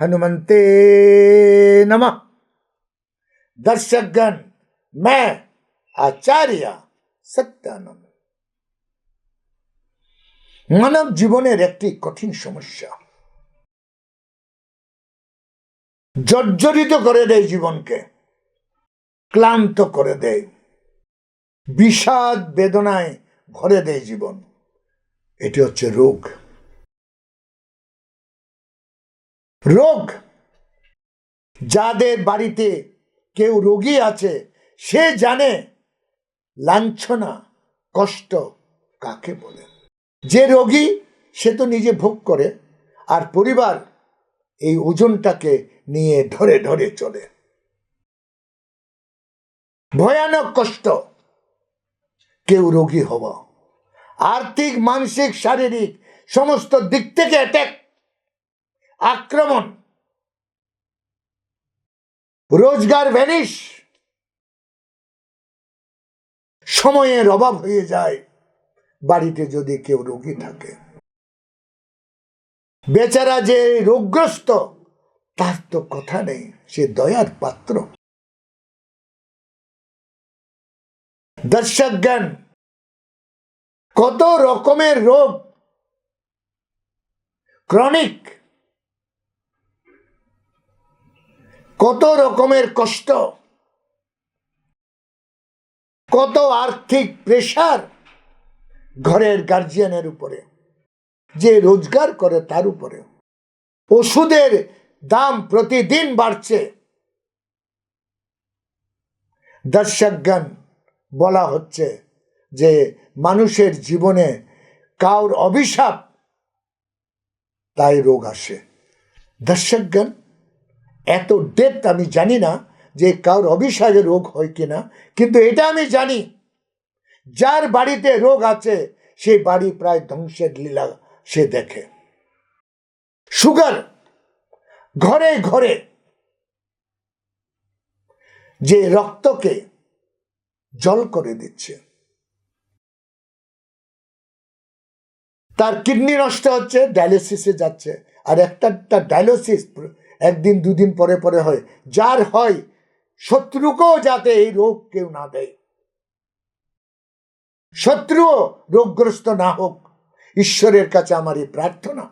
हनुमंते नमः दर्शकगण मैं আচার্য সত্যানন্দ মানব জীবনের একটি কঠিন সমস্যা জর্জরিত করে দেয় জীবনকে ক্লান্ত করে দেয় বিষাদ বেদনায় ভরে দেয় জীবন এটি হচ্ছে রোগ রোগ। যাদের বাড়িতে কেউ রোগী আছে, সে জানে লাঞ্ছনা, কষ্ট কাকে বলে। যে রোগী, সে তো নিজে ভোগ করে, আর পরিবার এই ওজনটাকে নিয়ে ধরে ধরে চলে। ভয়ানক কষ্ট, কেউ রোগী হওয়া। আর্থিক, মানসিক, শারীরিক, সমস্ত দিক থেকে অ্যাটাক আক্রমণ। রোজগার ভ্যানিশ। সময়ের অভাব হয়ে যায়। বাড়িতে যদি কেউ রোগী থাকে। বেচারা যে রোগগ্রস্ত, তার তো কথা নেই, সে দয়ার পাত্র। দর্শক জ্ঞান কত রকমের রোগ? ক্রনিক কত রকমের কষ্ট, কত আর্থিক প্রেশার ঘরের গার্জিয়ানের উপরে, যে রোজগার করে তার উপরে। ওষুধের দাম প্রতিদিন বাড়ছে। দর্শকগণ, বলা হচ্ছে যে মানুষের জীবনে কাউর অভিশাপ, তাই রোগ আসে। দর্শকগণ এত ডেপথ আমি জানি না যে কাউর অভিশাপে রোগ হয় কিনা, কিন্তু এটা আমি জানি। যার বাড়িতে রোগ আছে সেই বাড়ি প্রায় ধ্বংসের লীলা সে দেখে। সুগার, ঘরে ঘরে যে রক্তকে জল করে দিচ্ছে, তার কিডনি নষ্ট হচ্ছে ডায়ালিসিসে যাচ্ছে, আর একটা একটা ডায়ালিসিস একদিন, দুদিন পরে পরে হয়। যার হয়, শত্রুকেও যাতে এই রোগ কেউ না দেয়। শত্রুও রোগগ্রস্ত না হোক, ঈশ্বরের কাছে আমার এই প্রার্থনা।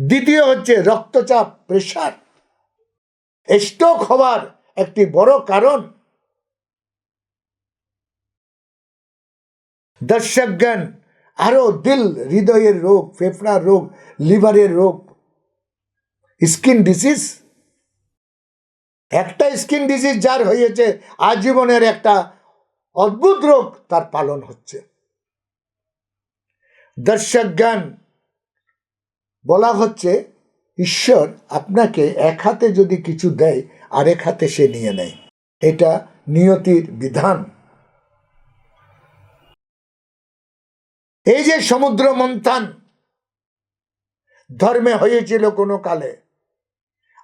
দ্বিতীয় হচ্ছে রক্তচাপ, প্রেশার। স্ট্রোক হওয়ার একটি বড় কারণ। দর্শকগণ আরও দিল হৃদয়ের রোগ, ফেফড়ার রোগ, লিভারের রোগ স্কিন ডিজিজ একটা স্কিন ডিজিজ যার হয়েছে, আজীবনের একটা অদ্ভুত রোগ তার পালন হচ্ছে। দর্শকগণ, বলা হচ্ছে, ঈশ্বর আপনাকে এক হাতে যদি কিছু দেয়, আরেক হাতে সে নিয়ে নেয়। এটা নিয়তির বিধান। এই যে সমুদ্র মন্থান, ধর্মে হয়েছিল কোনো কালে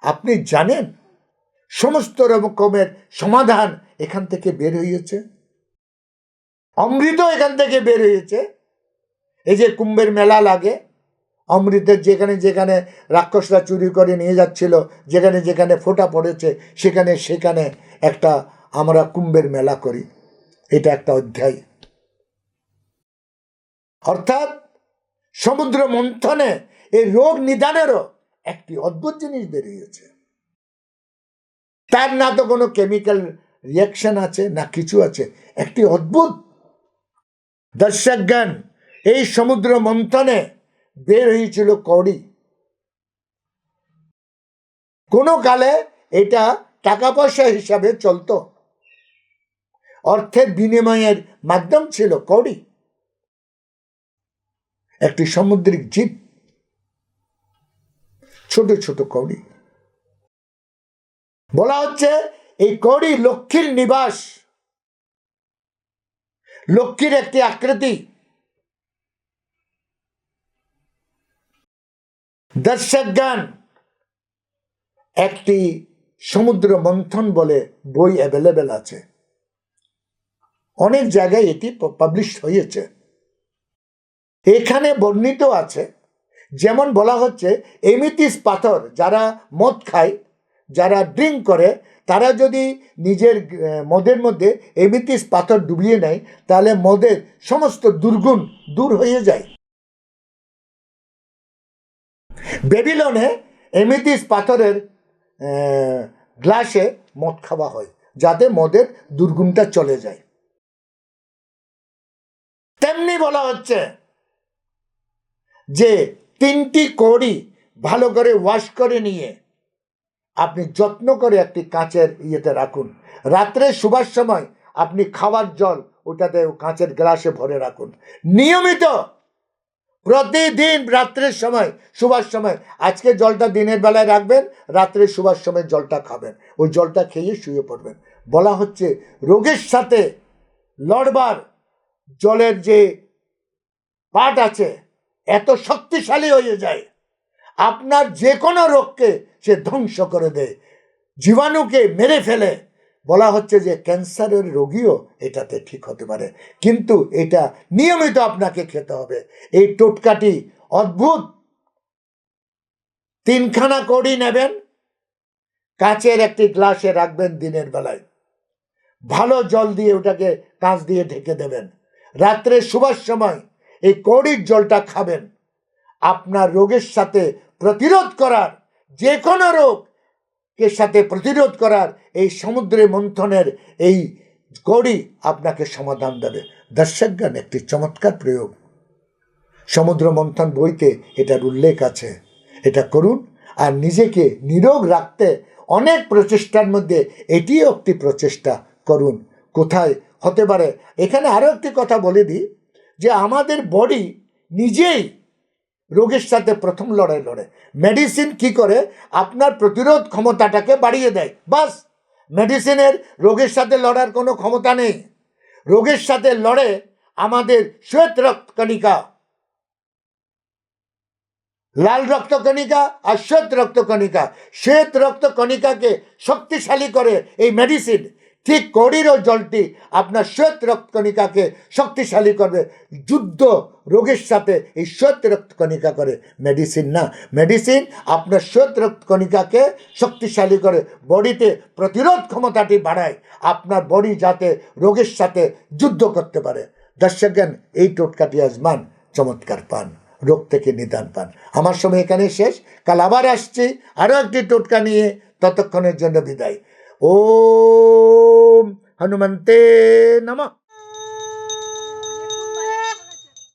আপনি জানেন সমস্ত রকমের সমাধান এখান থেকে বের হয়েছে? অমৃত এখান থেকে বের হয়েছে। এই যে কুম্ভের মেলা লাগে, অমৃতের যেখানে যেখানে রাক্ষসরা চুরি করে নিয়ে যাচ্ছিল, যেখানে যেখানে ফোটা পড়েছে, সেখানে সেখানে একটা আমরা কুম্ভের মেলা করি। এটা একটা অধ্যায়। অর্থাৎ সমুদ্র মন্থনে এই রোগ নিদানেরও একটি অদ্ভুত জিনিস বেরিয়েছে। তার না তো কোনো কেমিক্যাল রিয়াকশন আছে, না কিছু আছে। একটি অদ্ভুত দর্শকজ্ঞান এই সমুদ্র মন্থনে বের হয়েছিল কড়ি। কোনো কালে এটা টাকা পয়সা হিসাবে চলতো। অর্থের বিনিময়ের মাধ্যম ছিল কড়ি। একটি সামুদ্রিক জীব ছোট ছোট কড়ি। বলা হচ্ছে এই কড়ি লক্ষ্মীর নিবাস। লক্ষ্মীর একটি আকৃতি। দর্শকগান একটি সমুদ্র মন্থন বলে বই অ্যাভেলেবেল আছে। অনেক জায়গায় এটি পাবলিশ হয়েছে। এখানে বর্ণিত আছে যেমন বলা হচ্ছে, এমিতিস পাথর যারা মদ খায়, যারা ড্রিঙ্ক করে, তারা যদি নিজের মদের মধ্যে এমিতিস পাথর ডুবিয়ে নেয়, তাহলে মদের সমস্ত দুর্গুণ দূর হয়ে যায়। বেবিলনে এমিতিস পাথরের গ্লাসে মদ খাওয়া হয়, যাতে মদের দুর্গুণটা চলে যায়। তেমনি বলা হচ্ছে যে তিনটি কড়ি ভালো করে ওয়াশ করে নিয়ে আপনি যত্ন করে একটি কাঁচের ইয়েতে রাখুন। রাত্রে শুবার সময় আপনি খাওয়ার জল ওটাতে কাঁচের গ্লাসে ভরে রাখুন। নিয়মিত প্রতিদিন রাত্রের সময়, শুবার সময়, আজকে জলটা দিনের বেলায় রাখবেন, রাত্রে শুবার সময় জলটা খাবেন। ওই জলটা খেয়ে শুয়ে পড়বেন। বলা হচ্ছে রোগের সাথে লড়বার জলের যে পাট আছে এত শক্তিশালী হয়ে যায়। আপনার যে কোনো রোগকে সে ধ্বংস করে দেয়। জীবাণুকে মেরে ফেলে। বলা হচ্ছে যে ক্যান্সারের রোগীও এটাতে ঠিক হতে পারে। কিন্তু এটা নিয়মিত আপনাকে খেতে হবে। এই টোটকাটি অদ্ভুত। তিনখানা কড়ি নেবেন, কাচের একটি গ্লাসে রাখবেন দিনের বেলায়। ভালো জল দিয়ে ওটাকে কাঁচ দিয়ে ঢেকে দেবেন। রাত্রে শুবার সময় এই কড়ির জলটা খাবেন। আপনার রোগের সাথে প্রতিরোধ করার যে কোনো রোগকে সাথে প্রতিরোধ করার এই সমুদ্রে মন্থনের এই কড়ি আপনাকে সমাধান দেবে। দর্শকগণ, একটি চমৎকার প্রয়োগ। সমুদ্র মন্থন বইতে এটার উল্লেখ আছে। এটা করুন আর নিজেকে নিরোগ রাখতে অনেক প্রচেষ্টার মধ্যে এটিও একটি প্রচেষ্টা করুন। কোথায়? হতে পারে। এখানে আরও একটি কথা বলে দিই। যে আমাদের বডি নিজেই রোগের সাথে প্রথম লড়াই লড়ে। মেডিসিন কি করে? আপনার প্রতিরোধ ক্ষমতাটাকে বাড়িয়ে দেয়। বাস মেডিসিনের রোগের সাথে লড়ার কোনো ক্ষমতা নেই। রোগের সাথে লড়ে আমাদের শ্বেত রক্তকণিকা। লাল রক্তকণিকা আর শ্বেত রক্তকণিকা। শ্বেত রক্তকণিকাকে শক্তিশালী করে এই মেডিসিন ঠিক কড়িরও জলটি আপনার শ্বেত রক্তকণিকাকে শক্তিশালী করবে যুদ্ধ রোগের সাথে এই শ্বেত রক্তকণিকা করে মেডিসিন না মেডিসিন আপনার শ্বেত রক্তকণিকাকে শক্তিশালী করে, বডিতে প্রতিরোধ ক্ষমতাটি বাড়ায়, আপনার বডি যাতে রোগের সাথে যুদ্ধ করতে পারে। দর্শকগণ এই টোটকাটি আজমান চমৎকার পান, রোগ থেকে নিদান পান। আমার সময় এখানে শেষ, কাল আবার আসছি, আরও একটি টোটকা নিয়ে ততক্ষণের জন্য বিদায়। ओम हनुमते नमः।